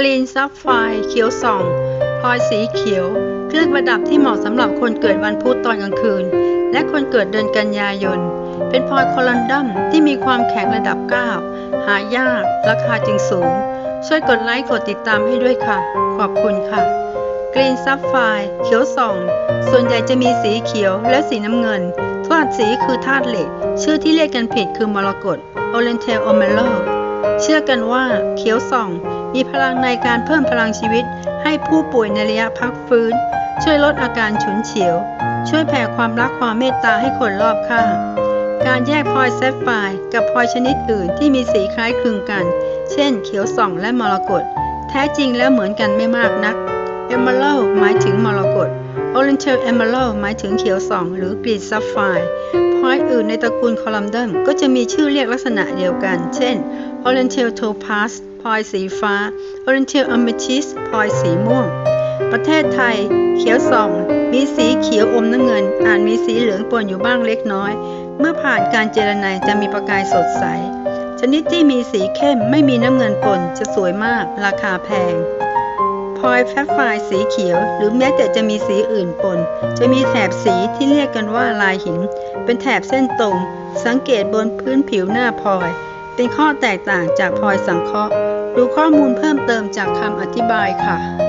กรีนซับไฟเขียวส่องพลอยสีเขียว เครื่องประดับที่เหมาะสำหรับคนเกิดวันพุธตอนกลางคืน และคนเกิดเดือนกันยายน เป็นพลอยคอลันดัมที่มีความแข็งระดับ 9 หายาก ราคาจึงสูง ช่วยกดไลค์กดติดตามให้ด้วยค่ะ ขอบคุณค่ะ กรีนซับไฟเขียวส่อง ส่วนใหญ่จะมีสีเขียวและสีน้ำเงินธาตุสีคือธาตุเหล็ก ชื่อที่เรียกกันผิดคือมรกต Oriental o m e l o เชื่อกันว่าเขียวส่อง มีพลังในการเพิ่มพลังชีวิต ให้ผู้ป่วยในระยะพักฟื้น ช่วยลดอาการฉุนเฉียว ช่วยแผ่ความรักความเมตตาให้คนรอบข้างการแยกพลอยแซฟไฟร์กับพลอยชนิดอื่นที่มีสีคล้ายคลึงกัน เช่น เขียวส่องและมรกต แท้จริงแล้วเหมือนกันไม่มากนัก Emerald หมายถึงมรกต Oriental Emerald หมายถึงเขียวส่อง หรือกรีนซัฟไฟร์พลอยอื่นในตระกูลคอลัมดัมก็จะมีชื่อเรียกลักษณะเดียวกัน เช่น Oriental Topaz พ ลอยสีฟ้า Oriental Amethyst พลอยสีม่วง ประเทศไทย เขียวส่อง มีสีเขียวอมน้ำเงิน อาจมีสีเหลืองปนอยู่บ้างเล็กน้อย เมื่อผ่านการเจรไนจะมีประกายสดใส ชนิดที่มีสีเข้มไม่มีน้ำเงินปนจะสวยมาก ราคาแพงพลอยแฟบไฟสีเขียว หรือแม้แต่จะมีสีอื่นปน จะมีแถบสีที่เรียกกันว่าลายหิน เป็นแถบเส้นตรง สังเกตบนพื้นผิวหน้าพลอย เป็นข้อแตกต่างจากพลอยสังเคราะห์ ดูข้อมูลเพิ่มเติมจากคำอธิบายค่ะ